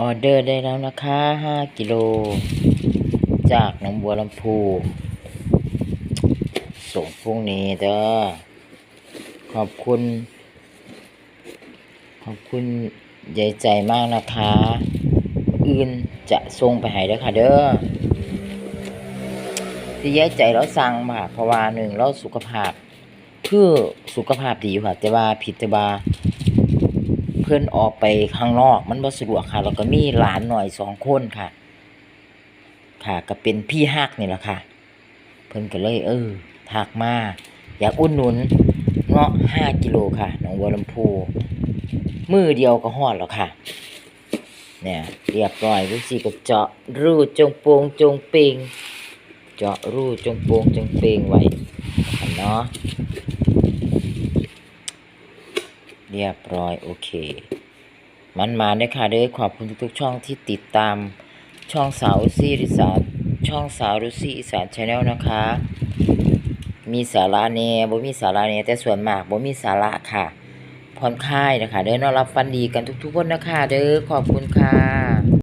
ออเดอร์ได้แล้วนะคะห้ากิโล จากหนองบัวลำพู ส่งพรุ่งนี้เด้อ ขอบคุณ ขอบคุณยายใจมากนะคะ อื่นจะส่งไปให้เด้อค่ะเด้อที่แยายใจเราสั่งมาเพราะว่าหนึ่งเราสุขภาพ คือสุขภาพดีอยู่ค่ะ แต่ว่าผิดแต่ว่า พื่อนออกไปข้างนอก มันบ่สะดวกค่ะ แล้วก็มีหลานหน่อยสองคนค่ะ ค่ะก็เป็นพี่ฮักนี่แหละค่ะ เพิ่นก็เลยเออทักมาอยากอุดหนุนเงาะห้ากิโลค่ะหนองบัวลำพูมือเดียวก็ฮอดแล้วค่ะ เนี่ยเรียบร้อยวิธีก็เจาะรูจงโปงจงเปงเจาะรูจงโปงจงเปงไว้เนาะ เรียบร้อยโอเค มันมาเด้ค่ะเด้อขอบคุณทุกๆช่องที่ติดตามช่องสาวซีอีสานช่องสาวรุซีอีสานชาแนลนะคะ มีสาระเน่บ่มีสาระเน่แต่ส่วนมากบ่มีสาระค่ะผ่อนคลายนะคะเด้อนอนรับฟันดีกันทุกๆคนนะคะเด้อขอบคุณค่ะ